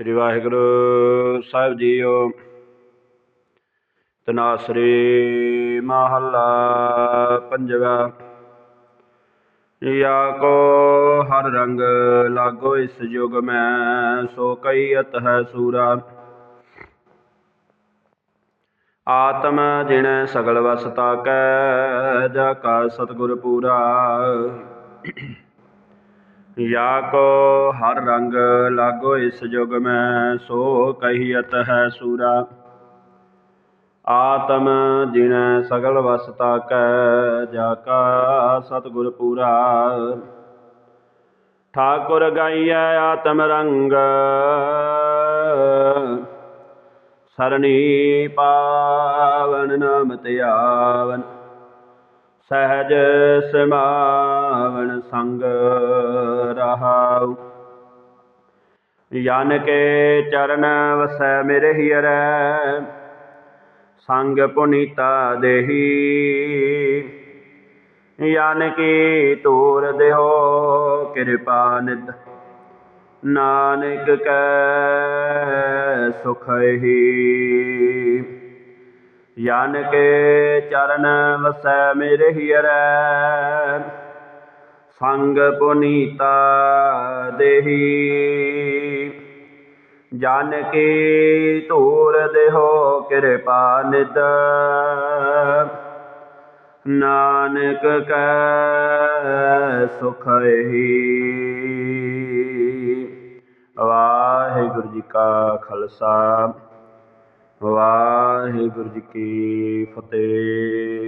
ਸ੍ਰੀ ਵਾਹਿਗੁਰੂ ਸਾਹਿਬ JIO. ਤਨਾਸਰੀ ਮਹੱਲਾ ਪੰਜਵਾ। ਯਾ ਕੋ ਹਰ ਰੰਗ ਲਾਗੋ ਇਸ ਯੁਗ ਮੈਂ, ਸੋ ਕਈ ਅਤ ਹੈ ਸੂਰਾ। ਆਤਮ ਜਿਣ ਸਗਲ ਵਸਤਾ ਕੈ ਜਾ ਕਾ ਸਤਿਗੁਰ ਪੂਰਾ। ਯਾ ਕੋ ਹਰ ਰੰਗ ਲਾਗੋ ਇਸ ਜੁਗ ਮੈਂ, ਸੋ ਕਹੀਅਤ ਹੈ ਸੂਰਾ। ਆਤਮ ਜਿਨੈ ਸਗਲ ਵਸਤਾ ਕੈ ਜਾ ਕਾ ਸਤਿਗੁਰ ਪੂਰਾ। ਠਾਕੁਰ ਗਾਈਐ ਆਤਮ ਰੰਗ, ਸਰਣੀ ਪਾਵਨ ਨਾਮ ਧਿਆਵਨ ਸਹਿਜ ਸਮਾਵਣ ਸੰਗ ਰਹਾਉ। ਯਨ ਕੇ ਚਰਨ ਵਸੈ ਮੇਰੇ ਹੀਰੈ ਸੰਗ ਪੁਨੀਤਾ ਦੇਹੀ। ਯਨ ਕੀ ਤੂਰ ਦੇਹੋ, ਕਿਰਪਾ ਨਿਦ ਨਾਨਕ ਕੈ ਸੁਖ ਹੀ ਯਨ ਕੇ ਚਰਨ ਵਸੈ ਮੇਰੇ ਹੀਰੈ ਸੰਗ ਪੁਨੀਤਾ ਦੇਹੀ। ਜਨ ਕੀ ਧੂਰ ਦੇਹੋ ਕਿਰਪਾ ਨਿਦ ਨਾਨਕ ਕੈ ਸੁਖ ਹੀ ਵਾਹਿਗੁਰੂ ਜੀ ਕਾ ਖਾਲਸਾ। ਵਾਹਿਗੁਰੂ ਜੀ ਕੀ ਫਤਿਹ।